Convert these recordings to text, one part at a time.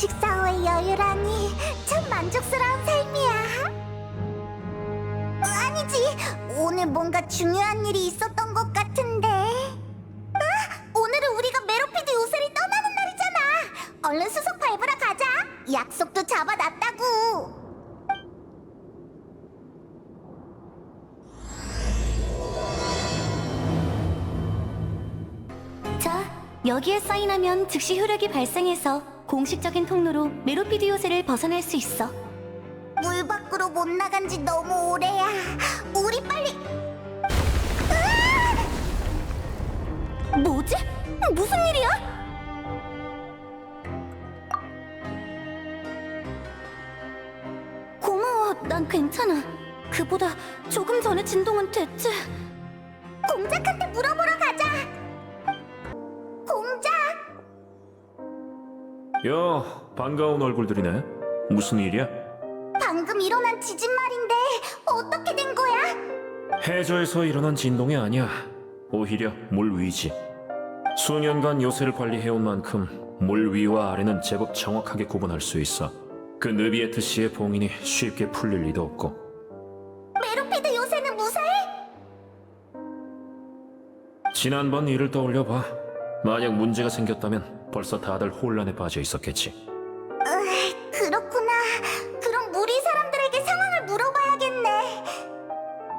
공식 사 후의 여유라니 참 만족스러운 삶이야. 어, 아니지, 오늘 뭔가 중요한 일이 있었던 것 같은데. 아, 오늘은 우리가 메로피드 요새를 떠나는 날이잖아. 얼른 수속 밟으러 가자. 약속도 잡아놨다고. 자, 여기에 사인하면 즉시 효력이 발생해서 공식적인 통로로 메로피드 요새를 벗어날 수 있어. 물 밖으로 못 나간 지 너무 오래야. 우리 빨리. 뭐지? 무슨 일이야? 고마워, 난 괜찮아. 그보다 조금 전의 진동은 대체... 공작한테 물어보러 가 야, 반가운 얼굴들이네. 무슨 일이야? 방금 일어난 지진 말인데 어떻게 된 거야? 해저에서 일어난 진동이 아니야. 오히려 물 위지. 수년간 요새를 관리해온 만큼 물 위와 아래는 제법 정확하게 구분할 수 있어. 그 느비에트 씨의 봉인이 쉽게 풀릴 리도 없고. 메로피드 요새는 무사해? 지난번 일을 떠올려봐. 만약 문제가 생겼다면 벌써 다들 혼란에 빠져 있었겠지. 으, 그렇구나. 그럼 무리 사람들에게 상황을 물어봐야겠네.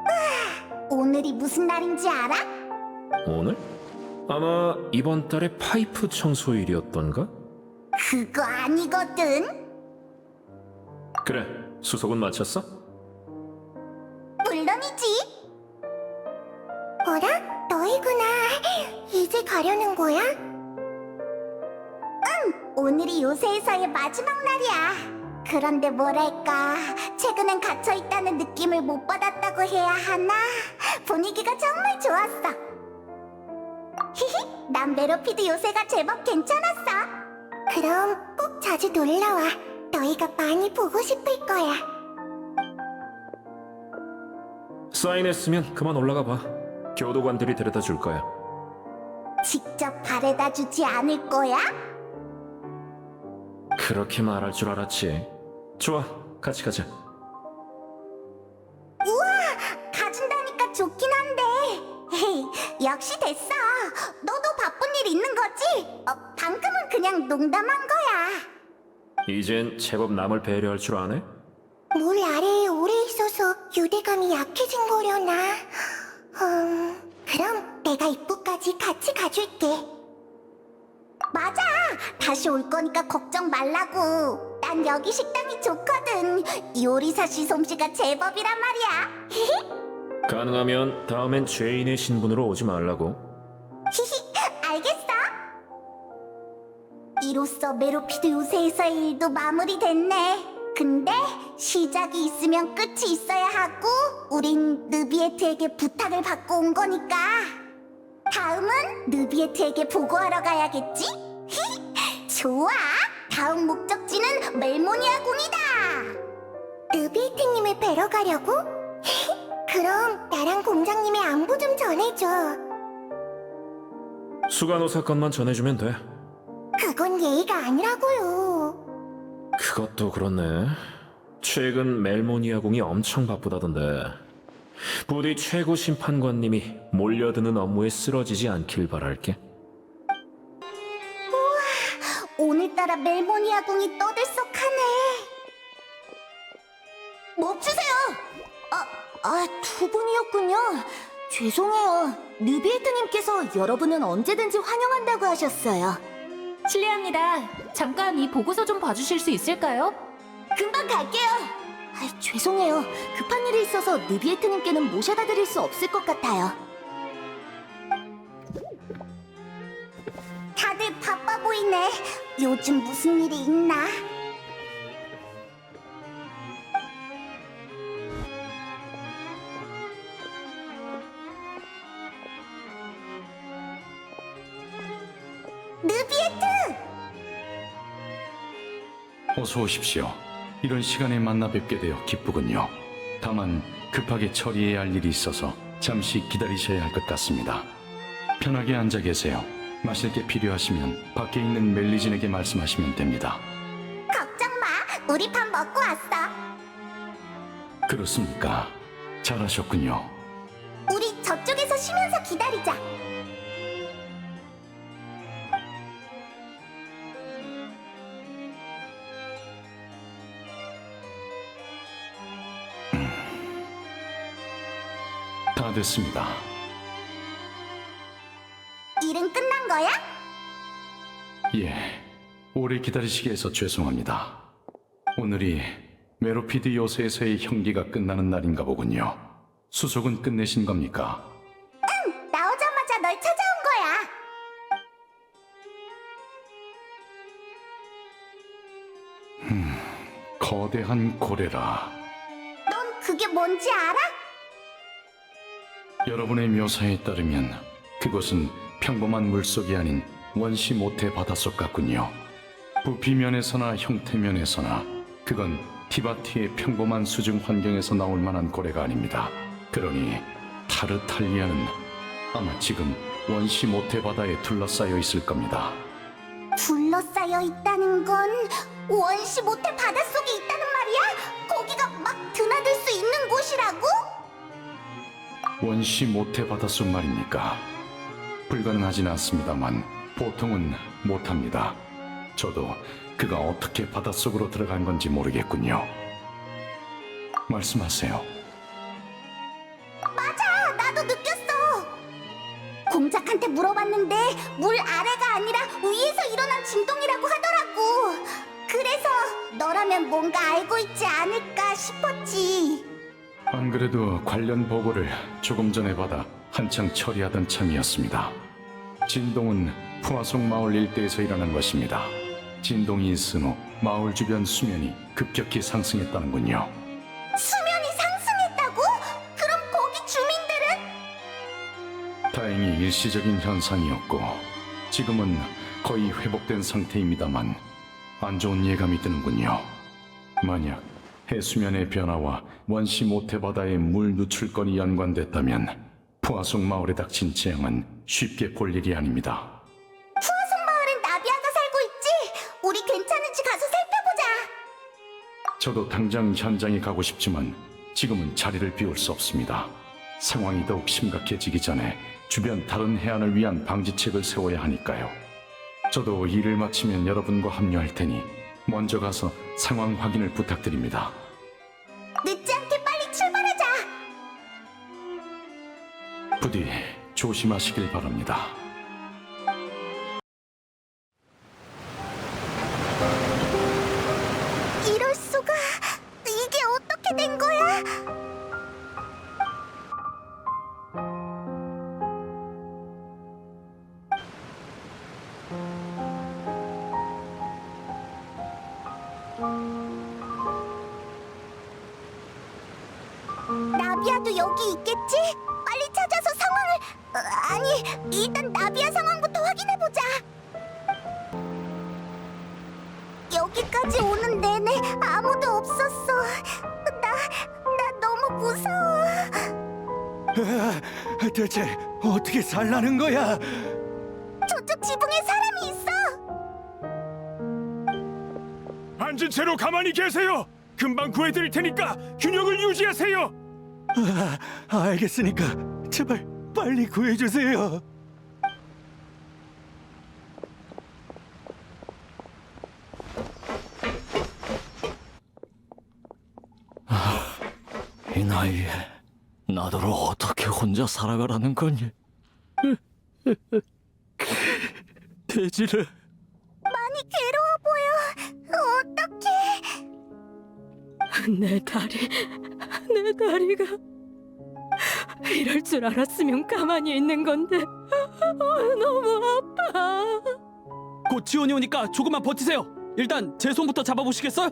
으아, 오늘이 무슨 날인지 알아? 오늘? 아마 이번 달에 파이프 청소일이었던가? 그거 아니거든. 그래, 수속은 마쳤어? 물론이지. 어라? 너희구나. 이제 가려는 거야? 응, 오늘이 요새에서의 마지막 날이야. 그런데 뭐랄까, 최근엔 갇혀있다는 느낌을 못 받았다고 해야 하나? 분위기가 정말 좋았어. 히히, 난 메로피드 요새가 제법 괜찮았어. 그럼 꼭 자주 놀러와. 너희가 많이 보고 싶을 거야. 사인했으면 그만 올라가 봐. 교도관들이 데려다 줄 거야. 직접 바래다 주지 않을 거야? 그렇게 말할 줄 알았지. 좋아, 같이 가자. 우와, 가준다니까 좋긴 한데. 헤이, 역시 됐어. 너도 바쁜 일 있는 거지? 어, 방금은 그냥 농담한 거야. 이젠 제법 남을 배려할 줄 아네? 물 아래에 오래 있어서 유대감이 약해진 거려나? 음, 그럼 내가 입구까지 같이 가줄게. 맞아! 다시 올 거니까 걱정 말라고. 난 여기 식당이 좋거든. 요리사 씨 솜씨가 제법이란 말이야. 가능하면 다음엔 죄인의 신분으로 오지 말라고. 히히, 알겠어. 이로써 메로피드 요새에서의 일도 마무리됐네. 근데 시작이 있으면 끝이 있어야 하고 우린 느비에트에게 부탁을 받고 온 거니까 다음은 느비에트에게 보고하러 가야겠지? 좋아. 다음 목적지는 멜모니아 궁이다. 느비에트님을 뵈러 가려고? 그럼 나랑 공장님의 안부 좀 전해줘. 수간호 사건만 전해주면 돼. 그건 예의가 아니라고요. 그것도 그렇네. 최근 멜모니아궁이 엄청 바쁘다던데. 부디 최고 심판관님이 몰려드는 업무에 쓰러지지 않길 바랄게. 오늘따라 멜모니아 궁이 떠들썩하네. 멈추세요! 아, 아, 두 분이었군요. 죄송해요. 느비에트님께서 여러분은 언제든지 환영한다고 하셨어요. 실례합니다. 잠깐 이 보고서 좀 봐주실 수 있을까요? 금방 갈게요. 아, 죄송해요. 급한 일이 있어서 느비에트님께는 모셔다 드릴 수 없을 것 같아요. 다들 바빠 보이네. 요즘 무슨 일이 있나? 느비에트! 어서 오십시오. 이런 시간에 만나 뵙게 되어 기쁘군요. 다만 급하게 처리해야 할 일이 있어서 잠시 기다리셔야 할 것 같습니다. 편하게 앉아 계세요. 마실 게 필요하시면 밖에 있는 멜리진에게 말씀하시면 됩니다. 우리 밥 먹고 왔어. 그렇습니까? 잘하셨군요. 우리 저쪽에서 쉬면서 기다리자. 다 됐습니다. 일은 끝난 거야? 예, 오래 기다리시게 해서 죄송합니다. 오늘이 메로피드 요새에서의 형기가 끝나는 날인가 보군요. 수속은 끝내신 겁니까? 나오자마자 널 찾아온 거야. 거대한 고래라. 넌 그게 뭔지 알아? 여러분의 묘사에 따르면 그곳은 평범한 물속이 아닌 원시 모태 바닷속 같군요. 부피면에서나 형태면에서나 그건 티바티의 평범한 수중 환경에서 나올 만한 고래가 아닙니다. 그러니 타르탈리아는 아마 지금 원시 모태 바다에 둘러싸여 있을 겁니다. 둘러싸여 있다는 건 원시 모태 바닷속에 있다는 말이야? 거기가 막 드나들 수 있는 곳이라고? 원시 모태 바닷속 말입니까? 불가능하진 않습니다만 보통은 못합니다. 저도 그가 어떻게 바닷속으로 들어간 건지 모르겠군요. 말씀하세요. 맞아, 나도 느꼈어. 공작한테 물어봤는데 물 아래가 아니라 위에서 일어난 진동이라고 하더라고. 그래서 너라면 뭔가 알고 있지 않을까 싶었지. 안 그래도 관련 보고를 조금 전에 받아 한창 처리하던 참이었습니다. 진동은 푸아송 마을 일대에서 일어난 것입니다. 진동이 있은 후 마을 주변 수면이 급격히 상승했다는군요. 수면이 상승했다고? 그럼 거기 주민들은? 다행히 일시적인 현상이었고 지금은 거의 회복된 상태입니다만 안 좋은 예감이 드는군요. 만약 해수면의 변화와 원시 모태바다의 물 누출권이 연관됐다면 푸아송 마을에 닥친 재앙은 쉽게 볼 일이 아닙니다. 푸아송 마을엔 나비아가 살고 있지? 우리 괜찮은지 가서 살펴보자. 저도 당장 현장에 가고 싶지만 지금은 자리를 비울 수 없습니다. 상황이 더욱 심각해지기 전에 주변 다른 해안을 위한 방지책을 세워야 하니까요. 저도 일을 마치면 여러분과 합류할 테니 먼저 가서 상황 확인을 부탁드립니다. 부디 조심하시길 바랍니다. 어떻게 살라는 거야? 저쪽 지붕에 사람이 있어. 앉은 채로 가만히 계세요. 금방 구해드릴 테니까 균형을 유지하세요. 아, 알겠으니까 제발 빨리 구해주세요. 이 나이에 나더러 어떻게 혼자 살아가라는 거니? 돼지를 많이 괴로워 보여. 어떡해. 내 다리, 내 다리가 이럴 줄 알았으면 가만히 있는 건데 어, 너무 아파. 곧 지원이 오니까 조금만 버티세요. 일단 제 손부터 잡아보시겠어요?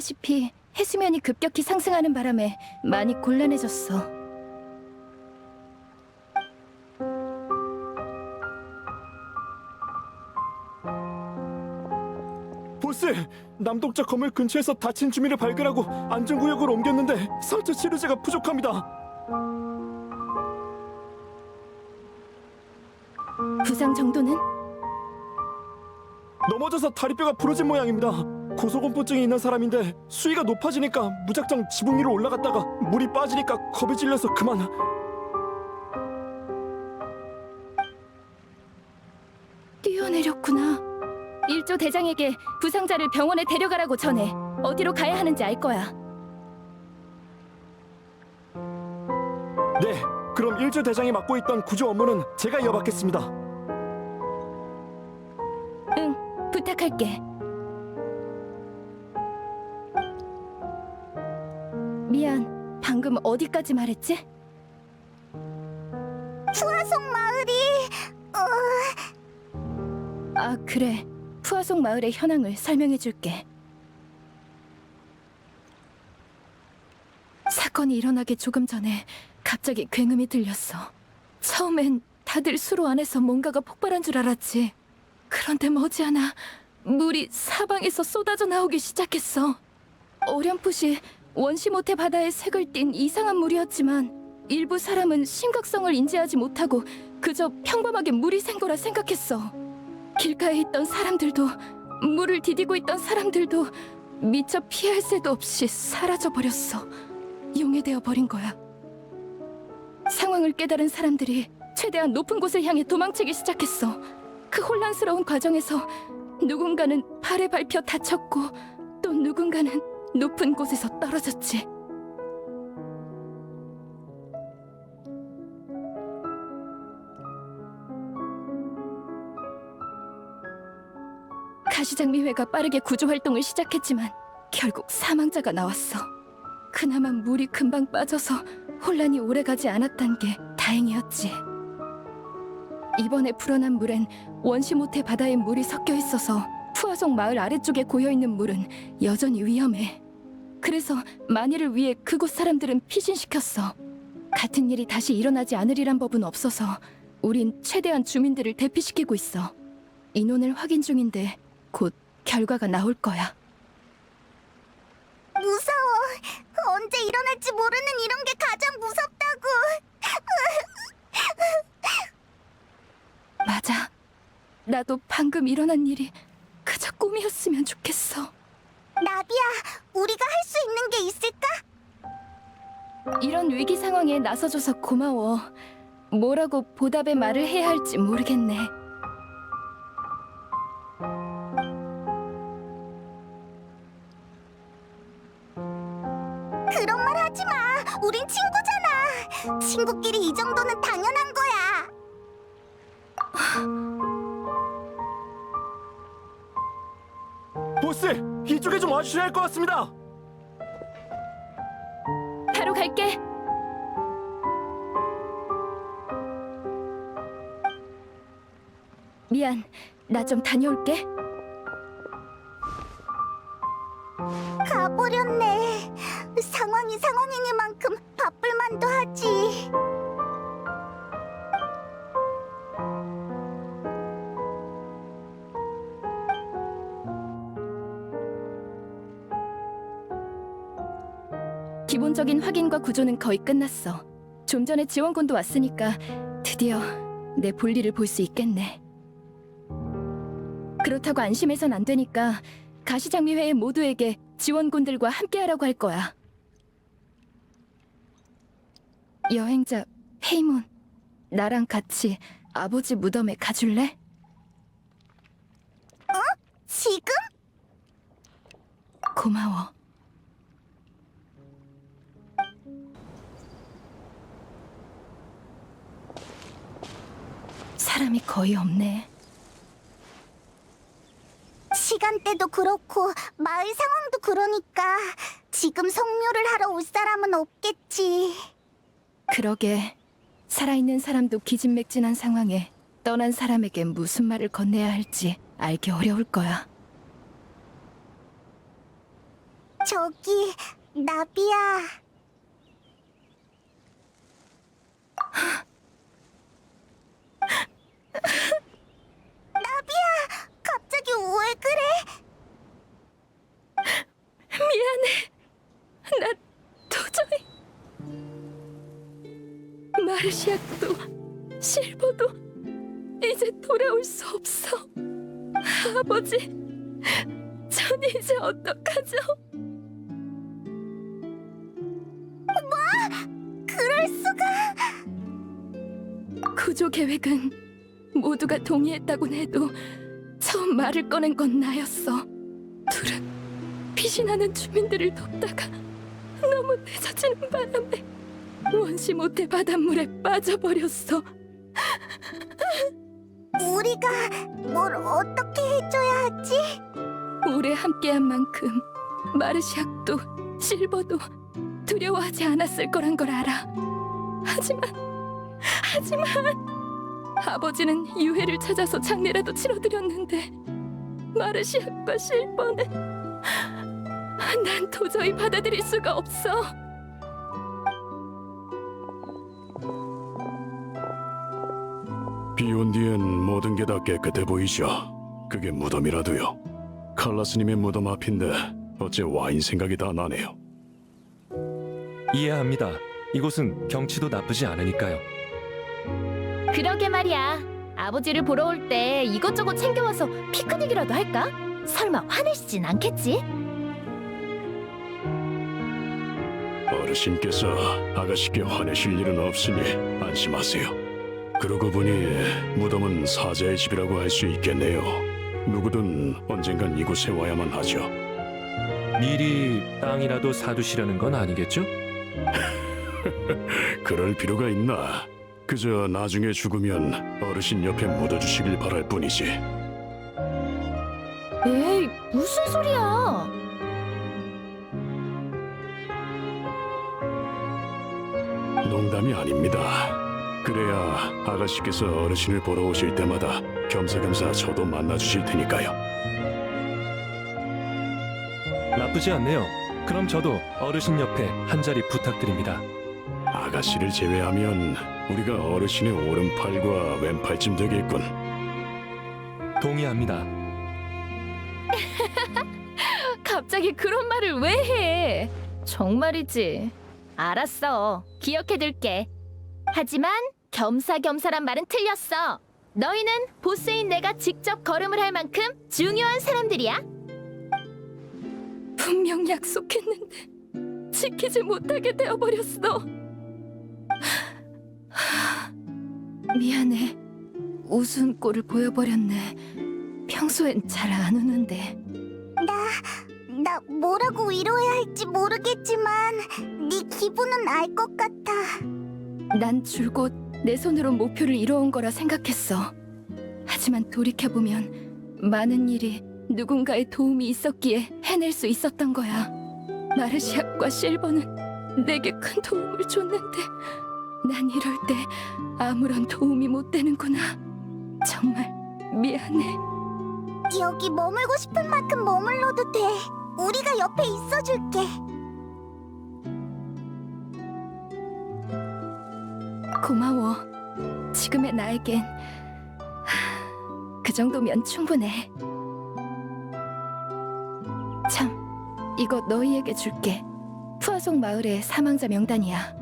보다시피 해수면이 급격히 상승하는 바람에 많이 곤란해졌어. 보스, 남동자 건물 근처에서 다친 주민을 발견하고 안전구역으로 옮겼는데 상처 치료제가 부족합니다. 부상 정도는? 넘어져서 다리뼈가 부러진 모양입니다. 고소공포증이 있는 사람인데 수위가 높아지니까 무작정 지붕 위로 올라갔다가 물이 빠지니까 겁에 질려서 그만. 뛰어내렸구나. 일조 대장에게 부상자를 병원에 데려가라고 전해. 어디로 가야 하는지 알 거야. 네, 그럼 일주 대장이 맡고 있던 구조 업무는 제가 이어받겠습니다. 응, 부탁할게. 미안, 방금 어디까지 말했지? 푸아송 마을이 어, 아, 그래. 푸아송 마을의 현황을 설명해 줄게. 사건이 일어나기 조금 전에 갑자기 굉음이 들렸어. 처음엔 다들 수로 안에서 뭔가가 폭발한 줄 알았지. 그런데 머지않아 물이 사방에서 쏟아져 나오기 시작했어. 어렴풋이 원시 모태 바다에 색을 띤 이상한 물이었지만 일부 사람은 심각성을 인지하지 못하고 그저 평범하게 물이 샌 거라 생각했어. 길가에 있던 사람들도 물을 디디고 있던 사람들도 미처 피할 새도 없이 사라져 버렸어. 용해되어 버린 거야. 상황을 깨달은 사람들이 최대한 높은 곳을 향해 도망치기 시작했어. 그 혼란스러운 과정에서 누군가는 팔에 밟혀 다쳤고 또 누군가는 높은 곳에서 떨어졌지. 가시장미회가 빠르게 구조 활동을 시작했지만 결국 사망자가 나왔어. 그나마 물이 금방 빠져서 혼란이 오래가지 않았단 게 다행이었지. 이번에 불어난 물엔 원시 모태 바다에 물이 섞여 있어서 푸아송 마을 아래쪽에 고여 있는 물은 여전히 위험해. 그래서 만일을 위해 그곳 사람들은 피신시켰어. 같은 일이 다시 일어나지 않으리란 법은 없어서 우린 최대한 주민들을 대피시키고 있어. 인원을 확인 중인데 곧 결과가 나올 거야. 무서워. 언제 일어날지 모르는 이런 게 가장 무섭다고. 맞아. 나도 방금 일어난 일이 꿈이었으면 좋겠어. 나비야, 우리가 할 수 있는 게 있을까? 이런 위기 상황에 나서줘서 고마워. 뭐라고 보답의 말을 해야 할지 모르겠네. 그런 말 하지 마. 우린 친구잖아. 친구끼리 이 정도는 당연한 거 좀 와주셔야 할 것 같습니다. 바로 갈게. 미안. 나 좀 다녀올게. 가버렸네. 상황이 상황이니만큼 바쁠 만도 하지. 기본적인 확인과 구조는 거의 끝났어. 좀 전에 지원군도 왔으니까 드디어 내 볼일을 볼 수 있겠네. 그렇다고 안심해선 안 되니까 가시장미회의 모두에게 지원군들과 함께하라고 할 거야. 여행자 페이몬, 나랑 같이 아버지 무덤에 가줄래? 지금? 고마워. 사람이 거의 없네. 시간대도 그렇고 마을 상황도 그러니까 지금 성묘를 하러 올 사람은 없겠지. 그러게 살아있는 사람도 기진맥진한 상황에 떠난 사람에게 무슨 말을 건네야 할지 알기 어려울 거야. 저기 나비야. 나비야, 갑자기 왜 그래? 미안해. 나 도저히 마르시아도 실버도 이제 돌아올 수 없어. 아버지, 전 이제 어떡하죠? 그럴 수가. 구조 계획은 모두가 동의했다곤 해도 처음 말을 꺼낸 건 나였어. 둘은 피신하는 주민들을 돕다가 너무 늦어지는 바람에 원시 모태 바닷물에 빠져버렸어. 우리가 뭘 어떻게 해줘야 하지? 오래 함께한 만큼 마르시악도 실버도 두려워하지 않았을 거란 걸 알아. 하지만 하지만 아버지는 유해를 찾아서 장례라도 치러드렸는데 마르시악과 실버는 난 도저히 받아들일 수가 없어. 비온 뒤엔 모든 게 다 깨끗해 보이죠. 그게 무덤이라도요. 칼라스님의 무덤 앞인데 어째 와인 생각이 다 나네요. 이해합니다. 이곳은 경치도 나쁘지 않으니까요. 그러게 말이야. 아버지를 보러 올 때 이것저것 챙겨와서 피크닉이라도 할까? 설마 화내시진 않겠지? 어르신께서 아가씨께 화내실 일은 없으니 안심하세요. 그러고 보니 무덤은 사자의 집이라고 할 수 있겠네요. 누구든 언젠간 이곳에 와야만 하죠. 미리 땅이라도 사두시려는 건 아니겠죠? 그럴 필요가 있나? 그저 나중에 죽으면 어르신 옆에 묻어주시길 바랄 뿐이지. 에이, 무슨 소리야? 농담이 아닙니다. 그래야 아가씨께서 어르신을 보러 오실 때마다 겸사겸사 저도 만나주실 테니까요. 나쁘지 않네요. 그럼 저도 어르신 옆에 한 자리 부탁드립니다. 아가씨를 제외하면 우리가 어르신의 오른팔과 왼팔쯤 되겠군. 동의합니다. 갑자기 그런 말을 왜 해? 정말이지. 알았어. 기억해둘게. 하지만 겸사겸사란 말은 틀렸어. 너희는 보스인 내가 직접 걸음을 할 만큼 중요한 사람들이야. 분명 약속했는데 지키지 못하게 되어버렸어. 미안해. 우스운 꼴을 보여버렸네. 평소엔 잘 안 우는데. 나 뭐라고 위로해야 할지 모르겠지만 네 기분은 알 것 같아. 난 줄곧 내 손으로 목표를 이뤄온 거라 생각했어. 하지만 돌이켜보면 많은 일이 누군가의 도움이 있었기에 해낼 수 있었던 거야. 마르시아과 실버는 내게 큰 도움을 줬는데 난 이럴 때 아무런 도움이 못 되는구나. 정말 미안해. 여기 머물고 싶은 만큼 머물러도 돼. 우리가 옆에 있어줄게. 고마워. 지금의 나에겐 하, 그 정도면 충분해. 참, 이거 너희에게 줄게. 푸아송 마을의 사망자 명단이야.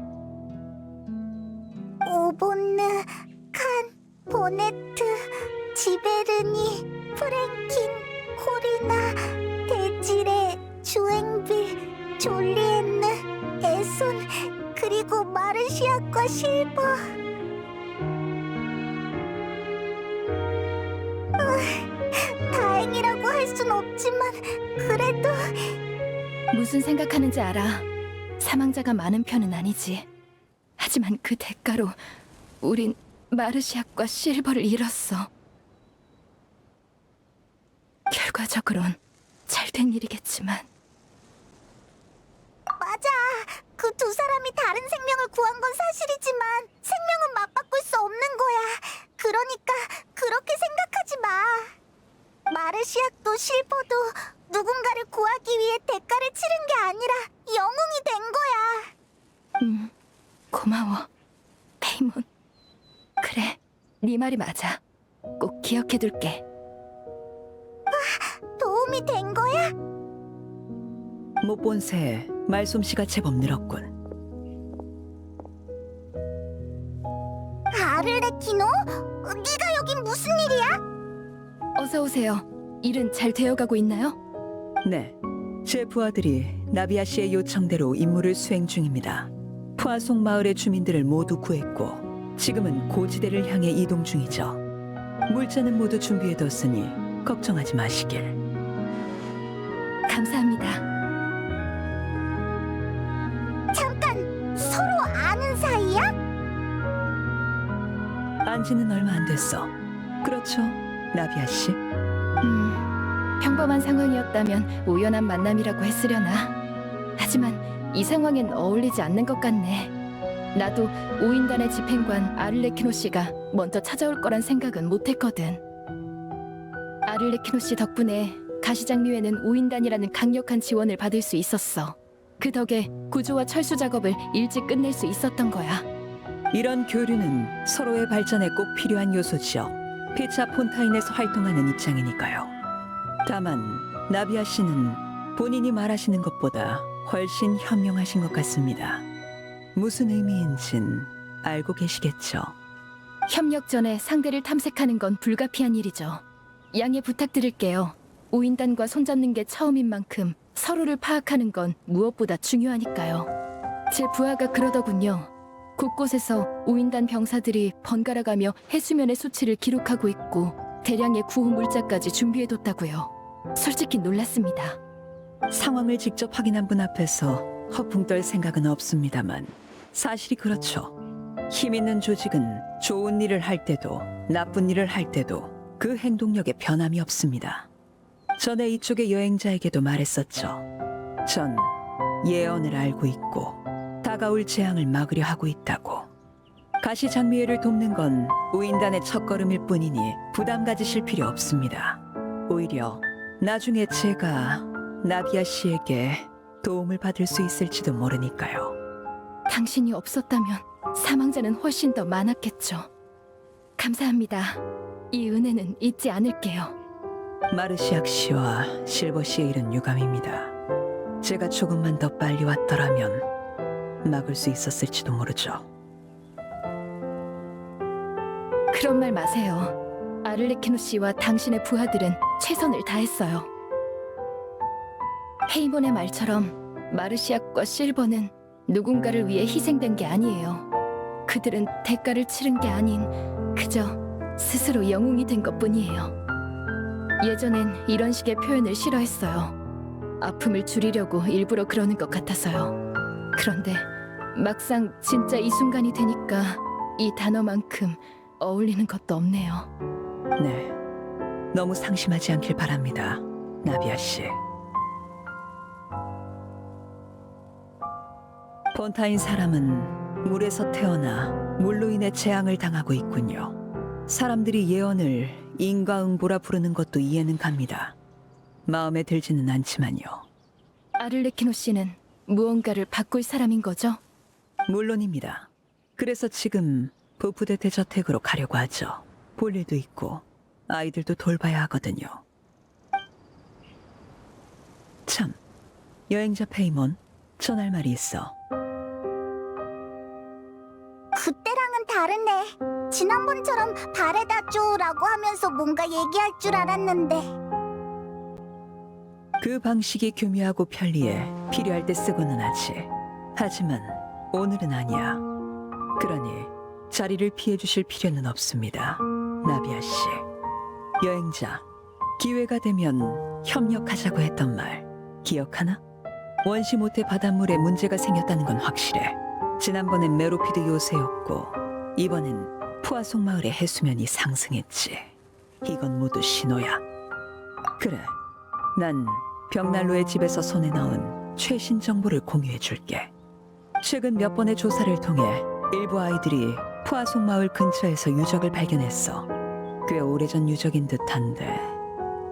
보네트, 지베르니, 프랭킨, 코리나, 데지레, 주앵빌, 졸리엔느, 에손, 그리고 마르시아과 실버. 으, 다행이라고 할 순 없지만 그래도 무슨 생각하는지 알아. 사망자가 많은 편은 아니지. 하지만 그 대가로 우린 마르시아과 실버를 잃었어. 결과적으론 잘 된 일이겠지만 맞아. 그 두 사람이 다른 생명을 구한 건 사실이지만 생명은 맞바꿀 수 없는 거야. 그러니까 그렇게 생각하지 마. 마르시아도 실버도 누군가를 구하기 위해 대가를 치른 게 아니라 영웅이 된 거야. 음, 고마워. 페이몬. 그래, 네 말이 맞아. 꼭 기억해둘게. 도움이 된 거야? 못 본 새에 말솜씨가 제법 늘었군. 아르레키노? 네가 여긴 무슨 일이야? 어서 오세요. 일은 잘 되어가고 있나요? 네, 제 부하들이 나비아 씨의 요청대로 임무를 수행 중입니다. 푸아송 마을의 주민들을 모두 구했고 지금은 고지대를 향해 이동 중이죠. 물자는 모두 준비해뒀으니 걱정하지 마시길. 감사합니다. 잠깐 서로 아는 사이야? 안지는 얼마 안 됐어. 그렇죠, 나비아 씨? 음, 평범한 상황이었다면 우연한 만남이라고 했으려나. 하지만 이 상황엔 어울리지 않는 것 같네. 나도 오인단의 집행관 아를레키노 씨가 먼저 찾아올 거란 생각은 못했거든. 아를레키노 씨 덕분에 가시장미회는 오인단이라는 강력한 지원을 받을 수 있었어. 그 덕에 구조와 철수 작업을 일찍 끝낼 수 있었던 거야. 이런 교류는 서로의 발전에 꼭 필요한 요소지요. 피차 폰타인에서 활동하는 입장이니까요. 다만 나비아 씨는 본인이 말하시는 것보다 훨씬 현명하신 것 같습니다. 무슨 의미인진 알고 계시겠죠. 협력 전에 상대를 탐색하는 건 불가피한 일이죠. 양해 부탁드릴게요. 오인단과 손잡는 게 처음인 만큼 서로를 파악하는 건 무엇보다 중요하니까요. 제 부하가 그러더군요. 곳곳에서 오인단 병사들이 번갈아가며 해수면의 수치를 기록하고 있고 대량의 구호 물자까지 준비해뒀다고요. 솔직히 놀랐습니다. 상황을 직접 확인한 분 앞에서 허풍 떨 생각은 없습니다만 사실이 그렇죠. 힘 있는 조직은 좋은 일을 할 때도 나쁜 일을 할 때도 그 행동력에 변함이 없습니다. 전에 이쪽의 여행자에게도 말했었죠. 전 예언을 알고 있고 다가올 재앙을 막으려 하고 있다고. 가시 장미회를 돕는 건 우인단의 첫걸음일 뿐이니 부담 가지실 필요 없습니다. 오히려 나중에 제가 나비아 씨에게 도움을 받을 수 있을지도 모르니까요. 당신이 없었다면 사망자는 훨씬 더 많았겠죠. 감사합니다. 이 은혜는 잊지 않을게요. 마르시악 씨와 실버 씨의 일은 유감입니다. 제가 조금만 더 빨리 왔더라면 막을 수 있었을지도 모르죠. 그런 말 마세요. 아를레키노 씨와 당신의 부하들은 최선을 다했어요. 헤이몬의 말처럼 마르시악과 실버는 누군가를 위해 희생된 게 아니에요. 그들은 대가를 치른 게 아닌 그저 스스로 영웅이 된 것뿐이에요. 예전엔 이런 식의 표현을 싫어했어요. 아픔을 줄이려고 일부러 그러는 것 같아서요. 그런데 막상 진짜 이 순간이 되니까 이 단어만큼 어울리는 것도 없네요. 네, 너무 상심하지 않길 바랍니다, 나비아 씨. 폰타인 사람은 물에서 태어나 물로 인해 재앙을 당하고 있군요. 사람들이 예언을 인과응보라 부르는 것도 이해는 갑니다. 마음에 들지는 않지만요. 아를레키노 씨는 무언가를 바꿀 사람인 거죠? 물론입니다. 그래서 지금 부부대 대저택으로 가려고 하죠. 볼 일도 있고 아이들도 돌봐야 하거든요. 참, 여행자 페이몬, 전할 말이 있어. 그때랑은 다르네. 지난번처럼 바래다줘라고 하면서 뭔가 얘기할 줄 알았는데 그 방식이 교묘하고 편리해 필요할 때 쓰고는 하지. 하지만 오늘은 아니야. 그러니 자리를 피해 주실 필요는 없습니다. 나비아 씨. 여행자, 기회가 되면 협력하자고 했던 말 기억하나? 원시 모태 바닷물에 문제가 생겼다는 건 확실해. 지난번엔 메로피드 요새였고 이번엔 푸아송 마을의 해수면이 상승했지. 이건 모두 신호야. 그래, 난 벽난로의 집에서 손에 넣은 최신 정보를 공유해 줄게. 최근 몇 번의 조사를 통해 일부 아이들이 푸아송 마을 근처에서 유적을 발견했어. 꽤 오래전 유적인 듯한데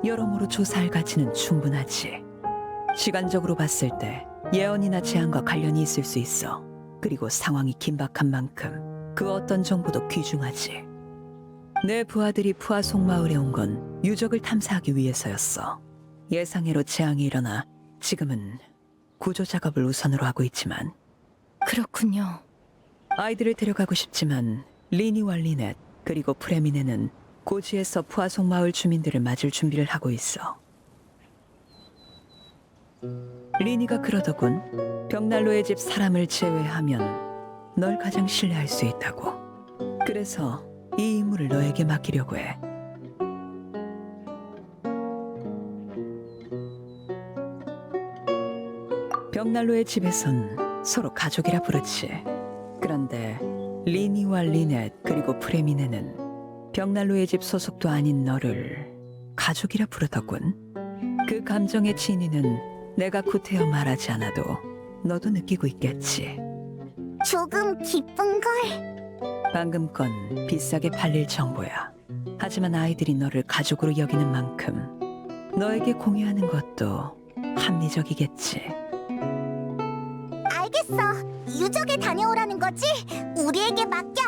여러모로 조사할 가치는 충분하지. 시간적으로 봤을 때 예언이나 재앙과 관련이 있을 수 있어. 그리고 상황이 긴박한 만큼 그 어떤 정보도 귀중하지. 내 부하들이 푸아송 마을에 온 건 유적을 탐사하기 위해서였어. 예상외로 재앙이 일어나 지금은 구조 작업을 우선으로 하고 있지만 그렇군요. 아이들을 데려가고 싶지만 리니와 리넷 그리고 프레미네는 고지에서 푸아송 마을 주민들을 맞을 준비를 하고 있어. 리니가 그러더군. 벽난로의 집 사람을 제외하면 널 가장 신뢰할 수 있다고. 그래서 이 임무를 너에게 맡기려고 해. 벽난로의 집에선 서로 가족이라 부르지. 그런데 리니와 리넷 그리고 프레미네는 벽난로의 집 소속도 아닌 너를 가족이라 부르더군. 그 감정의 진위는 내가 구태여 말하지 않아도 너도 느끼고 있겠지. 조금 기쁜 걸. 방금 건 비싸게 팔릴 정보야. 하지만 아이들이 너를 가족으로 여기는 만큼 너에게 공유하는 것도 합리적이겠지. 알겠어. 유적에 다녀오라는 거지? 우리에게 맡겨.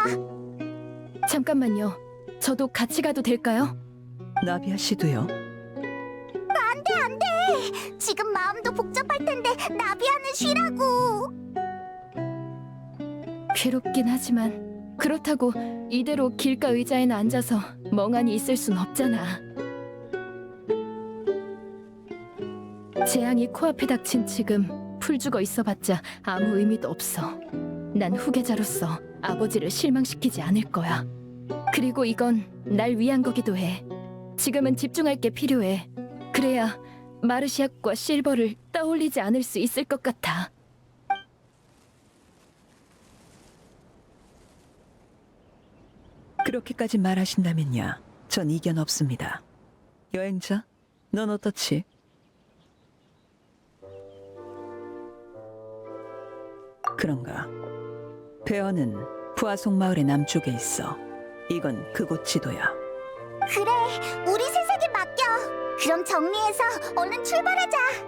잠깐만요. 저도 같이 가도 될까요? 나비아 씨도요. 지금 마음도 복잡할 텐데 나비아는 쉬라고. 괴롭긴 하지만 그렇다고 이대로 길가 의자에는 앉아서 멍하니 있을 순 없잖아. 재앙이 코앞에 닥친 지금 풀 죽어 있어봤자 아무 의미도 없어. 난 후계자로서 아버지를 실망시키지 않을 거야. 그리고 이건 날 위한 거기도 해. 지금은 집중할 게 필요해. 그래야 마르시아과 실버를 떠올리지 않을 수 있을 것 같아. 그렇게까지 말하신다면야 전 이견 없습니다. 여행자, 넌 어떻지? 그런가? 베어는 부하송 마을의 남쪽에 있어. 이건 그곳 지도야. 그래, 우리 맡겨. 그럼 정리해서 얼른 출발하자.